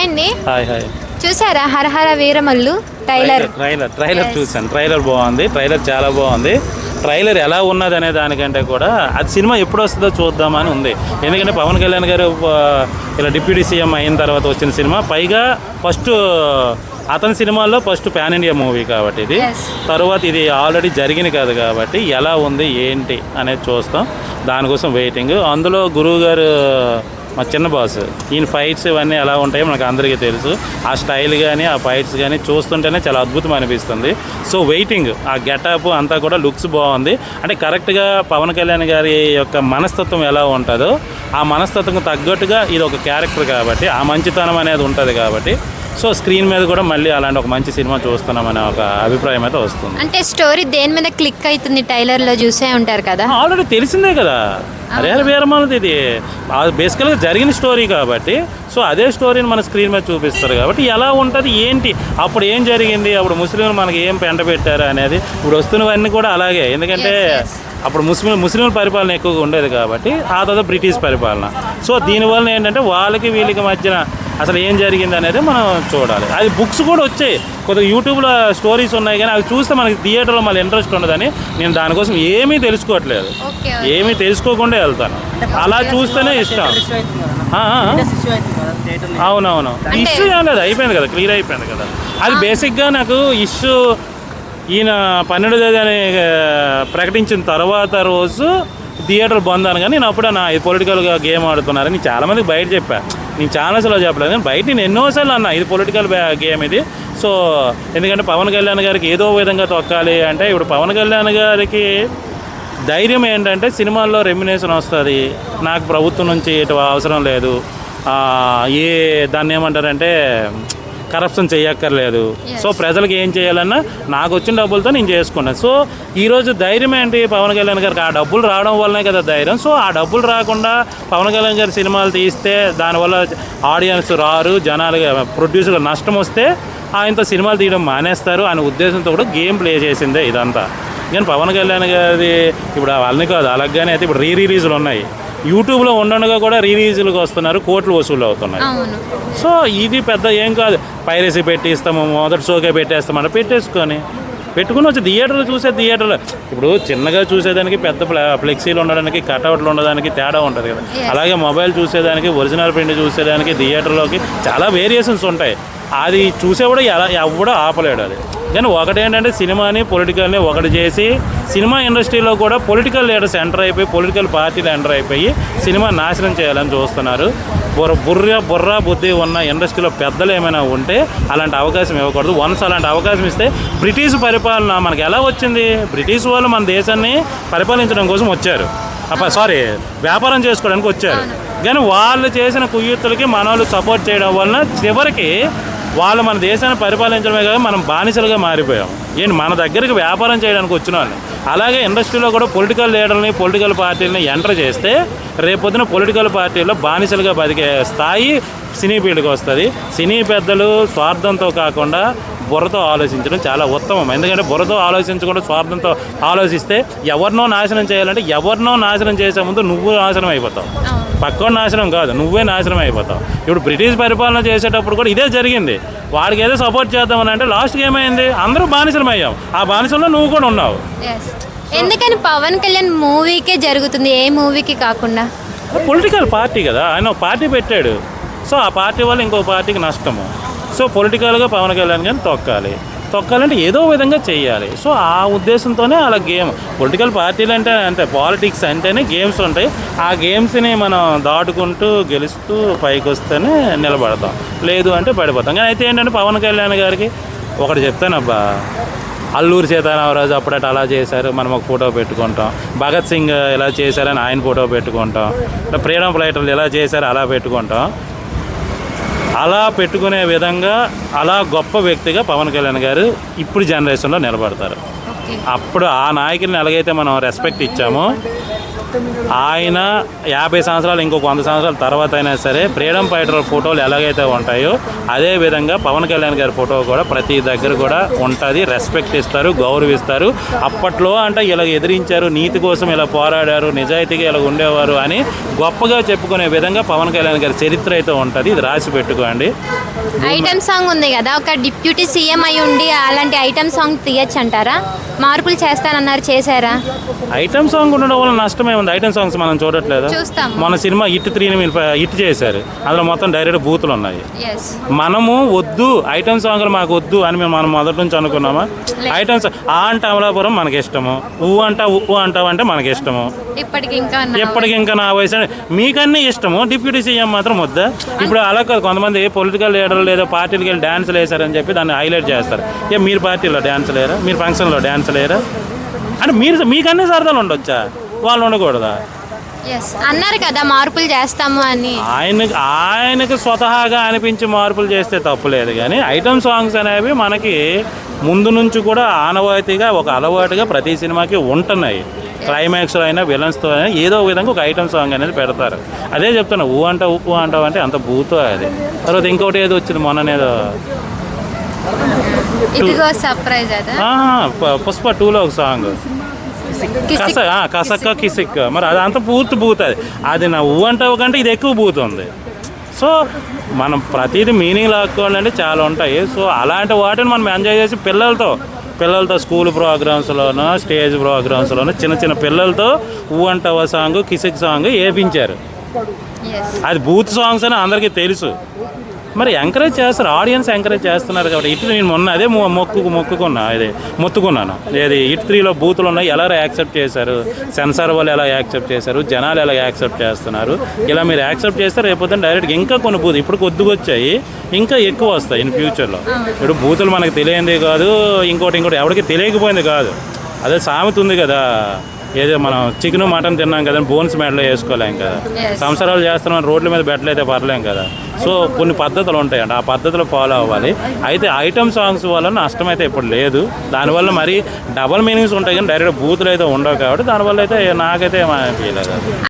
Hi అండి. Hi hi. చూసారా Harahara Veeramallu? Trailer. Trailer Yes. చూసాను ట్రైలర్ బాగుంది. ట్రైలర్ చాలా బాగుంది. ట్రైలర్ ఎలా ఉన్నది అనే దానికంటే కూడా అది సినిమా ఎప్పుడు వస్తుందో చూద్దామని ఉంది. ఎందుకంటే పవన్ కళ్యాణ్ గారు ఇలా డిప్యూటీ సీఎం అయిన తర్వాత వచ్చిన సినిమా. పైగా ఫస్ట్ అతని సినిమాల్లో ఫస్ట్ పాన్ ఇండియా మూవీ కాబట్టి ఇది. తర్వాత ఇది ఆల్రెడీ జరిగింది కాదు కాబట్టి ఎలా ఉంది ఏంటి అనేది చూస్తాం. దానికోసం వెయిటింగ్ అందులో గురువు గారు మా చిన్న బాస్. ఈయన ఫైట్స్ ఇవన్నీ ఎలా ఉంటాయో మనకు అందరికీ తెలుసు. ఆ స్టైల్ కానీ ఆ ఫైట్స్ కానీ చూస్తుంటేనే చాలా అద్భుతం అనిపిస్తుంది. సో వెయిటింగ్ ఆ గెటప్ అంతా కూడా లుక్స్ బాగుంది. అంటే కరెక్ట్గా పవన్ కళ్యాణ్ గారి యొక్క మనస్తత్వం ఎలా ఉంటుందో ఆ మనస్తత్వం తగ్గట్టుగా ఇది ఒక క్యారెక్టర్ కాబట్టి ఆ మంచితనం అనేది ఉంటుంది కాబట్టి సో స్క్రీన్ మీద కూడా మళ్ళీ అలాంటి ఒక మంచి సినిమా చూస్తున్నామనే ఒక అభిప్రాయం అయితే వస్తుంది. అంటే స్టోరీ దేని మీద క్లిక్ అవుతుంది? టైలర్లో చూసే ఉంటారు కదా. ఆల్రెడీ తెలిసిందే కదా. అరే హరి వీరమన్నది ఇది. బేసికల్గా జరిగిన స్టోరీ కాబట్టి సో అదే స్టోరీని మన స్క్రీన్ మీద చూపిస్తారు కాబట్టి ఎలా ఉంటుంది ఏంటి అప్పుడు ఏం జరిగింది అప్పుడు ముస్లింలు మనకి ఏం పెంట పెట్టారు అనేది ఇప్పుడు వస్తున్నవన్నీ కూడా అలాగే. ఎందుకంటే. అప్పుడు ముస్లిం ముస్లింల పరిపాలన ఎక్కువగా ఉండేది కాబట్టి ఆ తర్వాత బ్రిటిష్ పరిపాలన. సో దీనివల్ల ఏంటంటే వాళ్ళకి వీళ్ళకి మధ్యన అసలు ఏం జరిగింది అనేది మనం చూడాలి. అది బుక్స్ కూడా వచ్చాయి. కొద్దిగా యూట్యూబ్లో స్టోరీస్ ఉన్నాయి కానీ అవి చూస్తే మనకి థియేటర్లో మళ్ళీ ఇంట్రెస్ట్ ఉండదని నేను దానికోసం ఏమీ తెలుసుకోవట్లేదు. ఏమీ తెలుసుకోకుండా వెళ్తాను. అలా చూస్తేనే ఇష్టం. అవునవును. ఇష్యూ ఏం లేదు. అయిపోయింది కదా. క్లియర్ అయిపోయింది కదా. అది బేసిక్గా నాకు ఇష్యూ ఈయన పన్నెండు తేదీ అని ప్రకటించిన తర్వాత రోజు థియేటర్ బంద్ అని కానీ నేను అప్పుడే నా పొలిటికల్గా గేమ్ ఆడుతున్నారని నేను చాలామందికి బయట చెప్పా. నేను ఛానల్స్లో చెప్పలేదు. బయట నేను ఎన్నోసార్లు అన్నా ఇది పొలిటికల్ గేమ్ ఇది. సో ఎందుకంటే పవన్ కళ్యాణ్ గారికి ఏదో విధంగా తొక్కాలి అంటే ఇప్పుడు పవన్ కళ్యాణ్ గారికి ధైర్యం ఏంటంటే సినిమాల్లో రెమ్యునేషన్ వస్తుంది. నాకు ప్రభుత్వం నుంచి ఇటు అవసరం లేదు. ఏ దాన్ని ఏమంటారంటే కరప్షన్ చేయక్కర్లేదు. సో ప్రజలకు ఏం చేయాలన్నా నాకు వచ్చిన డబ్బులతో నేను చేసుకున్నాను సో ఈరోజు ధైర్యం ఏంటి? పవన్ కళ్యాణ్ గారికి ఆ డబ్బులు రావడం వల్లనే కదా ధైర్యం. సో ఆ డబ్బులు రాకుండా పవన్ కళ్యాణ్ గారి సినిమాలు తీస్తే దానివల్ల ఆడియన్స్ రారు జనాలు ప్రొడ్యూసర్ నష్టం వస్తే ఆయనతో సినిమాలు తీయడం మానేస్తారు అనే ఉద్దేశంతో కూడా గేమ్ ప్లే చేసిందే ఇదంతా. కానీ పవన్ కళ్యాణ్ గారి ఇప్పుడు వాళ్ళని కాదు అలాగనే అయితే ఇప్పుడు రీ రిలీజులు ఉన్నాయి. యూట్యూబ్లో ఉండగా కూడా రిలీజులకు వస్తున్నారు కోట్లు వసూలు అవుతున్నాయి. సో ఇది పెద్ద ఏం కాదు. పైరసీ పెట్టిస్తాము మొదటి షోకే పెట్టేస్తామని పెట్టేసుకొని పెట్టుకుని వచ్చి థియేటర్లు చూసే థియేటర్లు. ఇప్పుడు చిన్నగా చూసేదానికి పెద్ద ఫ్ల- ఫ్లెక్సీలు ఉండడానికి కటౌట్లు ఉండడానికి తేడా ఉంటుంది కదా. అలాగే మొబైల్ చూసేదానికి ఒరిజినల్ ప్రింట్ చూసేదానికి థియేటర్లోకి చాలా వేరియేషన్స్ ఉంటాయి. అది చూసే కూడా ఎలా ఎవడో ఆపలేడు అది. కానీ ఒకటేంటంటే సినిమాని పొలిటికల్ని ఒకటి చేసి సినిమా ఇండస్ట్రీలో కూడా పొలిటికల్ లీడర్స్ ఎంటర్ అయిపోయి పొలిటికల్ పార్టీలు ఎంటర్ అయిపోయి సినిమా నాశనం చేయాలని చూస్తున్నారు. బుర్ర బుర్ర బుర్ర బుద్ధి ఉన్న ఇండస్ట్రీలో పెద్దలు ఏమైనా ఉంటే అలాంటి అవకాశం ఇవ్వకూడదు. వన్స్ అలాంటి అవకాశం ఇస్తే బ్రిటిష్ పరిపాలన మనకి ఎలా వచ్చింది? బ్రిటిష్ వాళ్ళు మన దేశాన్ని పరిపాలించడం కోసం వచ్చారు. అప్ప సారీ వ్యాపారం చేసుకోవడానికి వచ్చారు. కానీ వాళ్ళు చేసిన కుయ్యూతులకి మన వాళ్ళు సపోర్ట్ చేయడం వలన చివరికి వాళ్ళు మన దేశాన్ని పరిపాలించడమే కాదు మనం బానిసలుగా మారిపోయాం. ఏంటి? మన దగ్గరికి వ్యాపారం చేయడానికి వచ్చిన వాళ్ళు అలాగే ఇండస్ట్రీలో కూడా పొలిటికల్ లీడర్ని పొలిటికల్ పార్టీలని ఎంటర్ చేస్తే రేపొద్దున పొలిటికల్ పార్టీలో బానిసలుగా బతికే స్థాయి సినీ ఫీల్డ్కి వస్తుంది. సినీ పెద్దలు స్వార్థంతో కాకుండా బుర్రతో ఆలోచించడం చాలా ఉత్తమం. ఎందుకంటే బుర్రతో ఆలోచించకుండా స్వార్థంతో ఆలోచిస్తే ఎవరినో నాశనం చేయాలంటే ఎవరినో నాశనం చేసే ముందు నువ్వు నాశనం అయిపోతావు. పక్కన నాశనం కాదు నువ్వే నాశనం అయిపోతావు. ఇప్పుడు బ్రిటిష్ పరిపాలన చేసేటప్పుడు కూడా ఇదే జరిగింది. వాడికి ఏదో సపోర్ట్ చేద్దామని అంటే లాస్ట్కి ఏమైంది? అందరూ బానిసలం అయ్యాం ఆ బానిసంలో నువ్వు కూడా ఉన్నావు. ఎందుకని పవన్ కళ్యాణ్ మూవీకే జరుగుతుంది? ఏ మూవీకి కాకుండా? పొలిటికల్ పార్టీ కదా. ఆయన ఒక పార్టీ పెట్టాడు. సో ఆ పార్టీ వల్ల ఇంకో పార్టీకి నష్టము. సో పొలిటికల్గా పవన్ కళ్యాణ్ గారిని తొక్కాలి. తొక్కాలంటే ఏదో విధంగా చేయాలి. సో ఆ ఉద్దేశంతోనే అలా గేమ్. పొలిటికల్ పార్టీలు అంటే అంటే పాలిటిక్స్ అంటేనే గేమ్స్ ఉంటాయి. ఆ గేమ్స్ని మనం దాటుకుంటూ గెలుస్తూ పైకి వస్తేనే నిలబడతాం. లేదు అంటే పడిపోతాం. కానీ అయితే ఏంటంటే పవన్ కళ్యాణ్ గారికి ఒకటి చెప్తానబ్బా అల్లూరి సీతారామరాజు అప్పుడట అలా చేశారు మనం ఒక ఫోటో పెట్టుకుంటాం. భగత్ సింగ్ ఎలా చేశారని ఆయన ఫోటో పెట్టుకుంటాం. ఫ్రీడమ్ ఫైటర్లు ఎలా చేశారు అలా పెట్టుకుంటాం. అలా పెట్టుకునే విధంగా అలా గొప్ప వ్యక్తిగా పవన్ కళ్యాణ్ గారు ఇప్పుడు జనరేషన్లో నిలబడతారు. అప్పుడు ఆ నాయకుల్ని ఎలాగైతే మనం రెస్పెక్ట్ ఇచ్చామో ఆయన యాభై సంవత్సరాలు ఇంకొక వంద సంవత్సరాల తర్వాత అయినా సరే ఫ్రీడమ్ ఫైటర్ ఫోటోలు ఎలాగైతే ఉంటాయో అదే విధంగా పవన్ కళ్యాణ్ గారి ఫోటో కూడా ప్రతి దగ్గర కూడా ఉంటుంది. రెస్పెక్ట్ ఇస్తారు గౌరవిస్తారు. అప్పట్లో అంటే ఇలా ఎదిరించారు నీతి కోసం ఇలా పోరాడారు నిజాయితీగా ఇలా ఉండేవారు అని గొప్పగా చెప్పుకునే విధంగా పవన్ కళ్యాణ్ గారి చరిత్ర అయితే ఉంటుంది. ఇది రాసి పెట్టుకోండి. ఐటమ్ సాంగ్ ఉంది కదా ఒక డిప్యూటీ సీఎం అయి ఉండి అలాంటి ఐటమ్ సాంగ్ తీయచ్చు అంటారా? మార్పులు చేస్తానన్నారు చేశారా? ఐటమ్ సాంగ్ ఉండడం వల్ల నష్టమే ఉంది. ఐటమ్ సాంగ్స్ మనం చూడట్లేదు? చూస్తాం మన సినిమా హిట్ త్రీని మీరు హిట్ చేశారు. అందులో మొత్తం డైరెక్ట్ బూతులు ఉన్నాయి. మనము వద్దు ఐటమ్ సాంగ్లు మాకు వద్దు అని మేము మనం మొదటి నుంచి అనుకున్నామా? ఐటమ్స్ ఆ అంటే అమలాపురం మనకి ఇష్టము ఊ అంటా ఉప్పు అంటావు అంటే మనకి ఇష్టము ఇప్పటికి ఇంకా నా- ఎప్పటికి ఇంకా నా వయసు మీకన్నీ ఇష్టము. డిప్యూటీ సీఎం మాత్రం వద్దా? ఇప్పుడు అలా కాదు కొంతమంది పొలిటికల్ లీడర్లు లేదా పార్టీలకి వెళ్ళి డ్యాన్సులు వేశారని చెప్పి దాన్ని హైలైట్ చేస్తారు. ఏ మీరు పార్టీలో డ్యాన్స్ లేరా మీరు ఫంక్షన్లో డ్యాన్స్ లేరా అంటే మీరు మీకన్నీ సరదాలు ఉండొచ్చా? వాళ్ళు ఉండకూడదా? ఎస్ అన్నారు కదా మార్పులు చేస్తాము అని. ఆయనకి ఆయనకు స్వతహాగా అనిపించి మార్పులు చేస్తే తప్పులేదు కానీ ఐటమ్ సాంగ్స్ అనేవి మనకి ముందు నుంచి కూడా ఆనవాయితీగా ఒక అలవాటుగా ప్రతి సినిమాకి ఉంటున్నాయి. క్లైమాక్స్లో అయినా విలన్స్తో అయినా ఏదో ఒక విధంగా ఒక ఐటమ్ సాంగ్ అనేది పెడతారు. అదే చెప్తున్నా ఊ అంట ఉప్పు అంటావు అంటే అంత బూతో అది. తర్వాత ఇంకోటి ఏదో వచ్చింది మొన్ననేదో పుష్ప టూలో ఒక సాంగ్. కస కసక్క కిసిక్ మరి అది అంత పూర్తి బూత్ అది అది నా ఊ అంటావు కంటే ఇది ఎక్కువ బూత్ ఉంది సో మనం ప్రతిదీ మీనింగ్ లాక్కోవాలంటే చాలా ఉంటాయి. సో అలాంటి వాటిని మనం ఎంజాయ్ చేసి పిల్లలతో పిల్లలతో స్కూల్ ప్రోగ్రామ్స్లోనూ స్టేజ్ ప్రోగ్రామ్స్లోనూ చిన్న చిన్న పిల్లలతో ఊ అంటావా సాంగ్ కిసిక్ సాంగ్ వేపించారు అది బూత్ సాంగ్స్ అని అందరికీ తెలుసు. మరి ఎంకరేజ్ చేస్తారు ఆడియన్స్ ఎంకరేజ్ చేస్తున్నారు కాబట్టి ఇటు నేను మొన్న అదే మొక్కు మొక్కుకున్నా అదే మొత్తుకున్నాను. ఏది ఇటు త్రీలో బూతులు ఉన్నాయి ఎలా యాక్సెప్ట్ చేశారు? సెన్సార్ వాళ్ళు ఎలా యాక్సెప్ట్ చేశారు? జనాలు ఎలా యాక్సెప్ట్ చేస్తున్నారు? ఇలా మీరు యాక్సెప్ట్ చేస్తే రేపొద్దున డైరెక్ట్ ఇంకా కొన్ని బూత్ ఇప్పుడు కొద్దిగా వచ్చాయి ఇంకా ఎక్కువ వస్తాయి ఇన్ ఫ్యూచర్లో ఇప్పుడు బూతులు మనకు తెలియంది కాదు ఇంకోటి ఇంకోటి ఎవరికి తెలియకపోయింది కాదు. అదే సామెత ఉంది కదా. ఏదో మనం చికెన్ మటన్ తిన్నాం కదా బోన్స్ మెడలో వేసుకోలేం కదా. సంవత్సరాలు చేస్తున్నాం రోడ్ల మీద బెట్టలైతే పర్లేం కదా. సో కొన్ని పద్ధతులు ఉంటాయండి. ఆ పద్ధతులు ఫాలో అవ్వాలి. అయితే ఐటమ్ సాంగ్స్ వల్ల నష్టం అయితే ఇప్పుడు లేదు. దానివల్ల మరి డబల్ మీనింగ్స్ ఉంటాయి కానీ డైరెక్ట్ బూతులు అయితే ఉండవు కాబట్టి దానివల్ల అయితే నాకైతే అనిపించలేదు